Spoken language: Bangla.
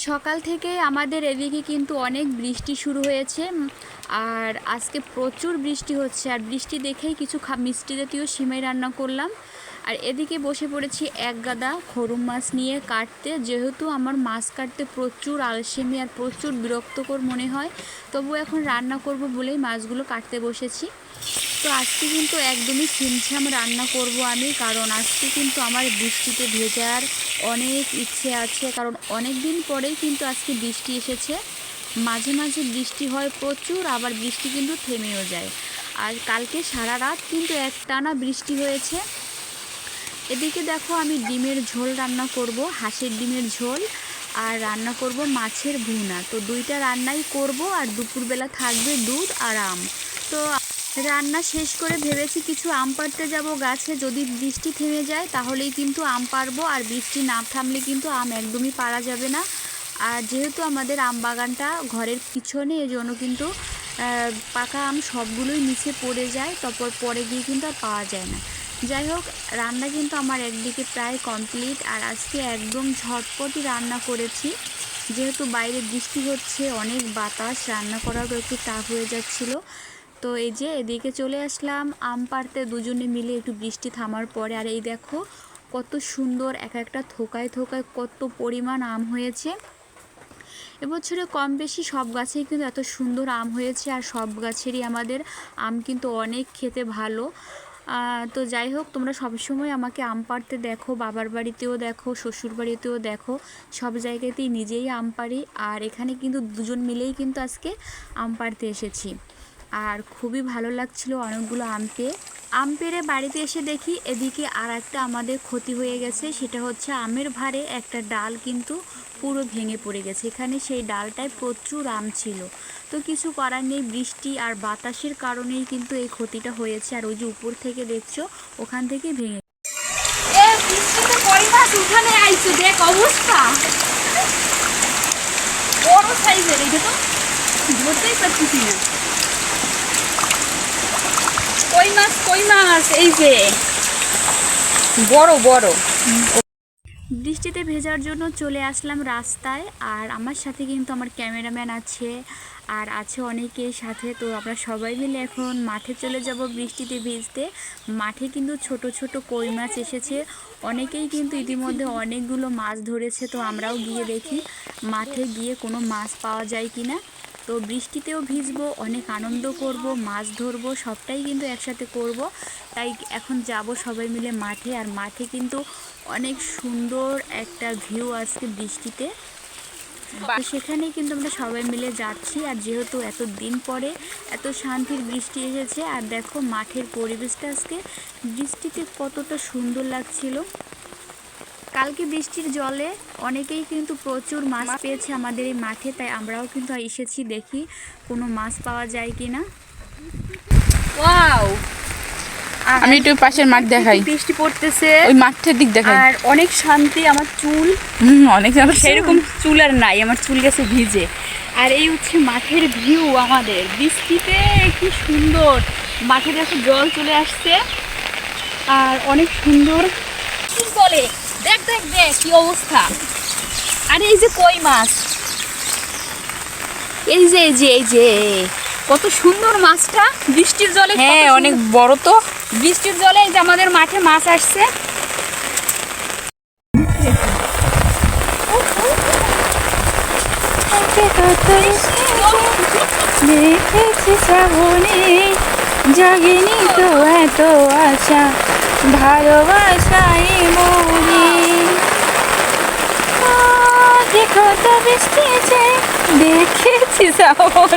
সকাল থেকে আমাদের এদিকে কিন্তু অনেক বৃষ্টি শুরু হয়েছে। আর আজকে প্রচুর বৃষ্টি হচ্ছে, আর বৃষ্টি দেখেই কিছু খা, মিষ্টি জাতীয় সিমাই রান্না করলাম। আর এদিকে বসে পড়েছি এক গাদা খরুম মাছ নিয়ে কাটতে। যেহেতু আমার মাছ কাটতে প্রচুর আলসেমি আর প্রচুর বিরক্তকর মনে হয় তবু এখন রান্না করব বলেই মাছগুলো কাটতে বসেছি। তো আজকে কিন্তু একদমই ছিমছাম রান্না করব আমি, কারণ আজকে কিন্তু আমার বৃষ্টিতে ভেজার অনেক ইচ্ছে আছে, কারণ অনেক দিন পরেই কিন্তু আজকে বৃষ্টি এসেছে। মাঝে মাঝে বৃষ্টি হয় প্রচুর, আবার বৃষ্টি কিন্তু থেমেও যায়। আর কালকে সারা রাত কিন্তু একটানা বৃষ্টি হয়েছে। এদিকে দেখো আমি ডিমের ঝোল রান্না করব, হাঁসের ডিমের ঝোল, আর রান্না করব মাছের ভুনা। তো দুইটা রান্নাই করব, আর দুপুরবেলা থাকবে দুধ আর আম। তো রান্না শেষ করে ভেবেছি কিছু আম পাড়তে যাব গাছে, যদি বৃষ্টি থেমে যায় তাহলেই কিন্তু আম পারব আর বৃষ্টি না থামলে কিন্তু আম একদমই পারা যাবে না। আর যেহেতু আমাদের আম বাগানটা ঘরের পিছনে এজন্য কিন্তু পাকা আম সবগুলোই নিচে পড়ে যায়, তারপর পরে গিয়ে কিন্তু আর পাওয়া যায় না। যাই হোক, রান্না কিন্তু আমার একদিকে প্রায় কমপ্লিট আর আজকে একদম ঝটপটই রান্না করেছি। যেহেতু বাইরে বৃষ্টি হচ্ছে, অনেক বাতাস, রান্না করারও একটু টাফ হয়ে যাচ্ছিল। তো এই যে এদিকে চলে আসলাম, আম পাড়তে দুজনে মিলে একটু বৃষ্টি থামার পরে, আর এই দেখো কত সুন্দর এক একটা থোকায় থোকায় কত পরিমাণ আম হয়েছে। এবছরে কম বেশি সব গাছেই কিন্তু এত সুন্দর আম হয়েছে আর সব গাছেরই আমাদের আম কিন্তু অনেক খেতে ভালো। তো যাই হোক, তোমরা সবসময় আমাকে আম পাড়তে দেখো, বাবার বাড়িতেও দেখো, শ্বশুর বাড়িতেও দেখো। সব জায়গাতেই নিজেই আম পাড়ি, আর এখানে কিন্তু দুজন মিলেই কিন্তু আজকে আম পাড়তে এসেছি। আর খুবই ভালো লাগছিল অনেকগুলো আম পেয়ে। আম পেড়ে বাড়িতে এসে দেখি এদিকে আর একটা আমাদের ক্ষতি হয়ে গেছে, সেটা হচ্ছে আমের ভারে একটা ডাল কিন্তু পুরো ভেঙে পড়ে গেছে। এখানে সেই ডালটায় প্রচুর আম ছিল। তো কিছু করার নেই, বৃষ্টি আর বাতাসের কারণেই কিন্তু এই ক্ষতিটা হয়েছে। আর ওই যে উপর থেকে দেখছ, ওখান থেকে ভেঙে অবস্থা। বড় সাইজের তো, ধরতেই না। কই মাছ কই মাছ? এই যে। বড় বড়। বৃষ্টিতে ভেজার জন্য চলে আসলাম রাস্তায়, আর আমার সাথে কিন্তু আমার ক্যামেরাম্যান আছে, আর আছে অনেকের সাথে। তো আমরা সবাই মিলে এখন মাঠে চলে যাব বৃষ্টিতে ভিজতে। মাঠে কিন্তু ছোট ছোট কই মাছ এসেছে। অনেকেই কিন্তু ইতিমধ্যে অনেকগুলো মাছ ধরেছে, তো আমরাও গিয়ে দেখি মাঠে গিয়ে কোনো মাছ পাওয়া যায় কি না তো বৃষ্টিতেও ভিজবো অনেক আনন্দ করব মাছ ধরবো সবটাই কিন্তু একসাথে করব। তাই এখন যাব সবাই মিলে মাঠে আর মাঠে কিন্তু অনেক সুন্দর একটা ভিউ আজকে বৃষ্টিতে। তো সেখানে কিন্তু আমরা সবাই মিলে যাচ্ছি আর যেহেতু এত দিন পরে এত শান্তির বৃষ্টি এসেছে আর দেখো মাঠের পরিবেশটা আজকে বৃষ্টিতে কতটা সুন্দর লাগছিল। কালকে বৃষ্টির জলে অনেকেই কিন্তু প্রচুর মাছ পেয়েছে আমাদের এই মাঠে তাই আমরাও কিন্তু এসেছি দেখি কোনো মাছ পাওয়া যায় কি না ওয়াও আমি একটু পাশের মাঠ দেখাই। বৃষ্টি পড়তেছে। ওই মাঠের দিক দেখাই। আর অনেক শান্তি আমার চুল। হুম, অনেক সেরকম চুল আর নাই আমার চুল গেছে ভিজে। আর এই হচ্ছে মাঠের ভিউ আমাদের। বৃষ্টিতে কি সুন্দর। মাঠে দেখো জল চলে আসছে। আর অনেক সুন্দর। কি বলে দেখ দেখ দেখ কি অবস্থা। আর এই যে কই মাছ? এই যে এই যে এই যে। কত সুন্দর মাছটা। বৃষ্টির জলে হ্যাঁ অনেক বড় তো। বৃষ্টির জলে এই যে আমাদের মাঠে মাছ আসছে। দেখেছি শ্রাবণে জাগিনি তো এত আশা ভালোবাসাই দেখো তো